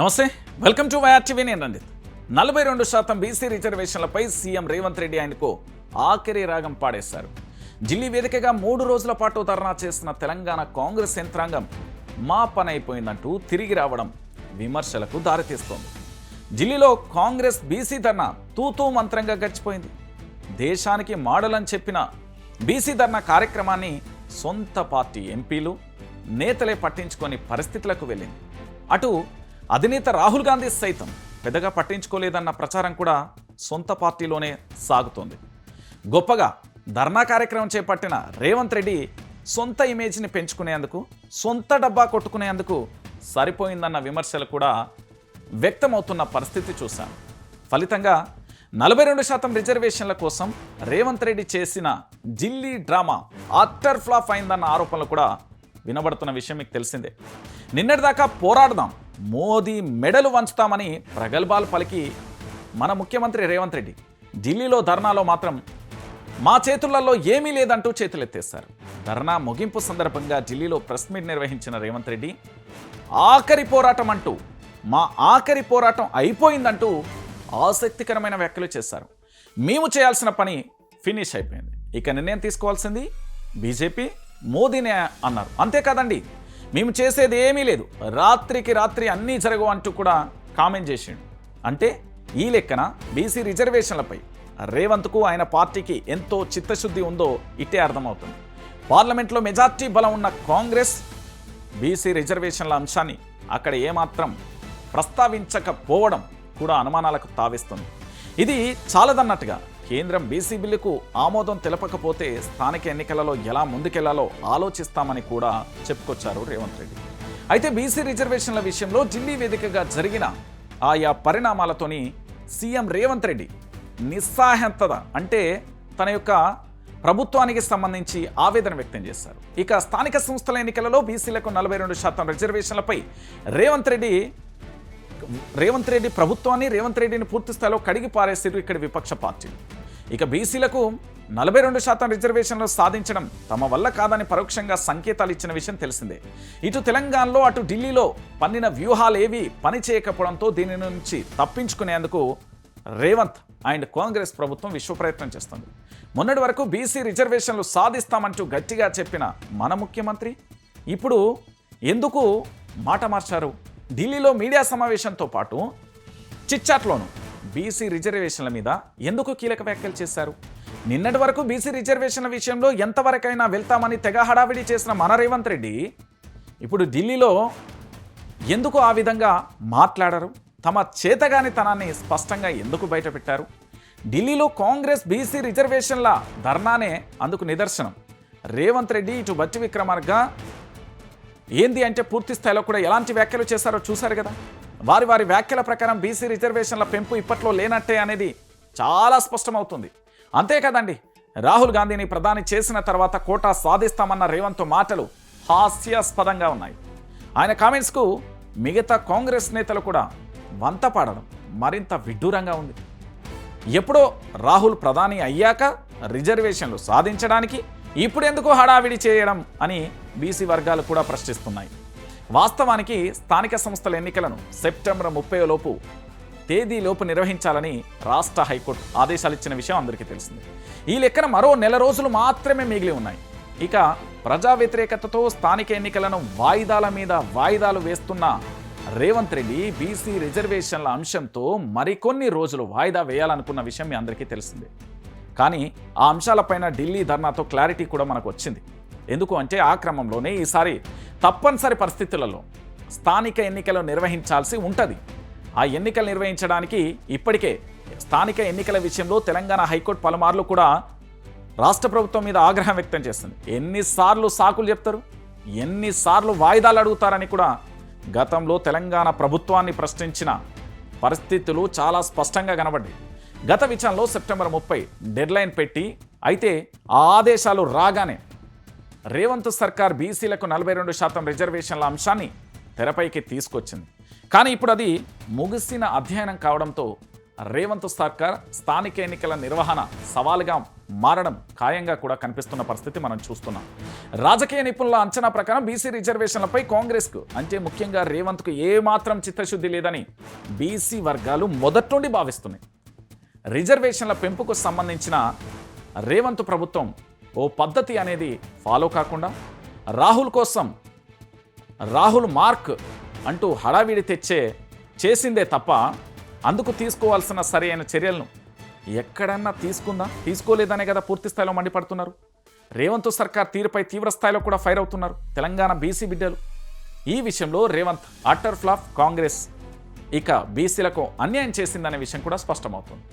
నమస్తే welcome to YR TV నేను రంజిత్. నలభై రెండు శాతం బీసీ రిజర్వేషన్లపై సీఎం రేవంత్ రెడ్డి ఆయనకు ఆఖరి రాగం పాడేశారు. ఢిల్లీ వేదికగా మూడు రోజుల పాటు ధర్నా చేసిన తెలంగాణ కాంగ్రెస్ యంత్రాంగం మా పని అయిపోయిందంటూ తిరిగి రావడం విమర్శలకు దారితీస్తోంది. ఢిల్లీలో కాంగ్రెస్ బీసీ ధర్నా తూతూ మంత్రంగా గడిచిపోయింది. దేశానికి మోడల్ అని చెప్పిన బీసీ ధర్నా కార్యక్రమాన్ని సొంత పార్టీ ఎంపీలు నేతలే పట్టించుకొని పరిస్థితులకు వెళ్ళింది. అటు అధినేత రాహుల్ గాంధీ సైతం పెద్దగా పట్టించుకోలేదన్న ప్రచారం కూడా సొంత పార్టీలోనే సాగుతోంది. గొప్పగా ధర్నా కార్యక్రమం చేపట్టిన రేవంత్ రెడ్డి సొంత ఇమేజ్ని పెంచుకునేందుకు సొంత డబ్బా కొట్టుకునేందుకు సరిపోయిందన్న విమర్శలు కూడా వ్యక్తమవుతున్న పరిస్థితి చూశాం. ఫలితంగా నలభై రెండు శాతం రిజర్వేషన్ల కోసం రేవంత్ రెడ్డి చేసిన ఢిల్లీ డ్రామా ఆఫ్టర్ ఫ్లాప్ అయిందన్న ఆరోపణలు కూడా వినబడుతున్న విషయం మీకు తెలిసిందే. నిన్నటిదాకా పోరాడదాం మోదీ మెడలు వంచుతామని ప్రగల్భాలు పలికి మన ముఖ్యమంత్రి రేవంత్ రెడ్డి. ఢిల్లీలో ధర్నాలో మాత్రం మా చేతులలో ఏమీ లేదంటూ చేతులెత్తేస్తారు ధర్నా ముగింపు సందర్భంగా ఢిల్లీలో ప్రెస్ మీట్ నిర్వహించిన రేవంత్ రెడ్డి ఆఖరి పోరాటం అంటూ మా ఆఖరి పోరాటం అయిపోయిందంటూ ఆసక్తికరమైన వ్యాఖ్యలు చేశారు. మేము చేయాల్సిన పని ఫినిష్ అయిపోయింది. ఇక నిర్ణయం తీసుకోవాల్సింది బీజేపీ మోదీనే అన్నారు. అంతేకాదండి మేము చేసేది ఏమీ లేదు. రాత్రికి రాత్రి అన్నీ జరగవు అంటూ కూడా కామెంట్ చేసిండు. అంటే ఈ లెక్కన బీసీ రిజర్వేషన్లపై రేవంత్కు ఆయన పార్టీకి ఎంతో చిత్తశుద్ధి ఉందో ఇట్టే అర్థమవుతుంది. పార్లమెంట్లో మెజార్టీ బలం ఉన్న కాంగ్రెస్ బీసీ రిజర్వేషన్ల అంశాన్ని అక్కడ ఏమాత్రం ప్రస్తావించకపోవడం కూడా అనుమానాలకు తావిస్తుంది. ఇది చాలదన్నట్టుగా కేంద్రం బీసీ బిల్లుకు ఆమోదం తెలపకపోతే స్థానిక ఎన్నికలలో ఎలా ముందుకెళ్ళాలో ఆలోచిస్తామని కూడా చెప్పుకొచ్చారు రేవంత్ రెడ్డి. అయితే బీసీ రిజర్వేషన్ల విషయంలో ఢిల్లీ వేదికగా జరిగిన ఆయా పరిణామాలతోని సీఎం రేవంత్ రెడ్డి నిస్సాహంతద అంటే తన యొక్క ప్రభుత్వానికి సంబంధించి ఆవేదన వ్యక్తం చేశారు. ఇక స్థానిక సంస్థల ఎన్నికలలో బీసీలకు నలభై రెండు శాతం రిజర్వేషన్లపై రేవంత్ రెడ్డి రేవంత్ రెడ్డి ప్రభుత్వాన్ని రేవంత్ రెడ్డిని పూర్తి స్థాయిలో కడిగి పారేసారు ఇక్కడ విపక్ష పార్టీలు. ఇక బీసీలకు నలభై రెండు శాతం రిజర్వేషన్లు సాధించడం తమ వల్ల కాదని పరోక్షంగా సంకేతాలు ఇచ్చిన విషయం తెలిసిందే. ఇటు తెలంగాణలో అటు ఢిల్లీలో పన్నిన వ్యూహాలు పనిచేయకపోవడంతో పని చేయకపోవడంతో దీని నుంచి తప్పించుకునేందుకు రేవంత్ అండ్ కాంగ్రెస్ ప్రభుత్వం విశ్వప్రయత్నం చేస్తుంది. మొన్నటి వరకు బీసీ రిజర్వేషన్లు సాధిస్తామంటూ గట్టిగా చెప్పిన మన ముఖ్యమంత్రి ఇప్పుడు ఎందుకు మాట మార్చారు? ఢిల్లీలో మీడియా సమావేశంతో పాటు చిచ్చాట్లోనూ బీసీ రిజర్వేషన్ల మీద ఎందుకు కీలక వ్యాఖ్యలు చేశారు? నిన్నటి వరకు బీసీ రిజర్వేషన్ల విషయంలో ఎంతవరకైనా వెళ్తామని తెగ హడావిడి చేసిన మన రేవంత్ రెడ్డి ఇప్పుడు ఢిల్లీలో ఎందుకు ఆ విధంగా మాట్లాడరు? తమ చేతగానితనాన్ని స్పష్టంగా ఎందుకు బయటపెట్టారు? ఢిల్లీలో కాంగ్రెస్ బీసీ రిజర్వేషన్ల ధర్నానే అందుకు నిదర్శనం. రేవంత్ రెడ్డి ఇటు బట్టి విక్రమార్గ ఏంది అంటే పూర్తి స్థాయిలో కూడా ఎలాంటి వ్యాఖ్యలు చేశారో చూశారు కదా? వారి వారి వ్యాఖ్యల ప్రకారం బీసీ రిజర్వేషన్ల పెంపు ఇప్పట్లో లేనట్టే అనేది చాలా స్పష్టమవుతుంది. అంతే కదండి రాహుల్ గాంధీని ప్రధాని చేసిన తర్వాత కోటా సాధిస్తామన్న రేవంత్ మాటలు హాస్యాస్పదంగా ఉన్నాయి. ఆయన కామెంట్స్కు మిగతా కాంగ్రెస్ నేతలు కూడా వంత పాడడం మరింత విడ్డూరంగా ఉంది. ఎప్పుడో రాహుల్ ప్రధాని అయ్యాక రిజర్వేషన్లు సాధించడానికి ఇప్పుడెందుకు హడావిడి చేయడం అని బీసీ వర్గాలు కూడా ప్రశ్నిస్తున్నాయి. వాస్తవానికి స్థానిక సంస్థల ఎన్నికలను సెప్టెంబర్ ముప్పై లోపు తేదీలోపు నిర్వహించాలని రాష్ట్ర హైకోర్టు ఆదేశాలు ఇచ్చిన విషయం అందరికీ తెలిసింది. ఈ లెక్కన మరో నెల రోజులు మాత్రమే మిగిలి ఉన్నాయి. ఇక ప్రజా వ్యతిరేకతతో స్థానిక ఎన్నికలను వాయిదాల మీద వాయిదాలు వేస్తున్న రేవంత్ రెడ్డి బీసీ రిజర్వేషన్ల అంశంతో మరికొన్ని రోజులు వాయిదా వేయాలనుకున్న విషయం మీ అందరికీ తెలిసిందే. కానీ ఆ అంశాలపైన ఢిల్లీ ధర్నాతో క్లారిటీ కూడా మనకు వచ్చింది. ఎందుకు అంటే ఆ క్రమంలోనే ఈసారి తప్పనిసరి పరిస్థితులలో స్థానిక ఎన్నికలు నిర్వహించాల్సి ఉంటుంది. ఆ ఎన్నికలు నిర్వహించడానికి ఇప్పటికే స్థానిక ఎన్నికల విషయంలో తెలంగాణ హైకోర్టు పలుమార్లు కూడా రాష్ట్ర ప్రభుత్వం మీద ఆగ్రహం వ్యక్తం చేస్తుంది. ఎన్నిసార్లు సాకులు చెప్తారు? ఎన్నిసార్లు వాయిదాలు అడుగుతారని కూడా గతంలో తెలంగాణ ప్రభుత్వాన్ని ప్రశ్నించిన పరిస్థితులు చాలా స్పష్టంగా కనబడ్డాయి. గత విచారణలో సెప్టెంబర్ ముప్పై డెడ్లైన్ పెట్టి అయితే ఆ ఆదేశాలు రాగానే రేవంత్ సర్కార్ బీసీలకు నలభై రెండు శాతం రిజర్వేషన్ల అంశాన్ని తెరపైకి తీసుకొచ్చింది. కానీ ఇప్పుడు అది ముగిసిన అధ్యయనం కావడంతో రేవంత్ సర్కార్ స్థానిక ఎన్నికల నిర్వహణ సవాలుగా మారడం ఖాయంగా కూడా కనిపిస్తున్న పరిస్థితి మనం చూస్తున్నాం. రాజకీయ నిపుణుల అంచనా ప్రకారం బీసీ రిజర్వేషన్లపై కాంగ్రెస్కు అంటే ముఖ్యంగా రేవంత్కు ఏమాత్రం చిత్తశుద్ధి లేదని బీసీ వర్గాలు మొదటి నుండి భావిస్తున్నాయి. రిజర్వేషన్ల పెంపుకు సంబంధించిన రేవంత్ ప్రభుత్వం ఓ పద్ధతి అనేది ఫాలో కాకుండా రాహుల్ కోసం రాహుల్ మార్క్ అంటూ హడావిడి తెచ్చే చేసిందే తప్ప అందుకు తీసుకోవాల్సిన సరైన చర్యలను ఎక్కడన్నా తీసుకుందా? తీసుకోలేదనే కదా పూర్తి స్థాయిలో మండిపడుతున్నారు. రేవంత్ సర్కార్ తీరుపై తీవ్ర స్థాయిలో కూడా ఫైర్ అవుతున్నారు. తెలంగాణ బీసీ బిడ్డలు. ఈ విషయంలో రేవంత్ అట్టర్ ఫ్లాఫ్ కాంగ్రెస్ ఇక బీసీలకు అన్యాయం చేసిందనే విషయం కూడా స్పష్టమవుతుంది.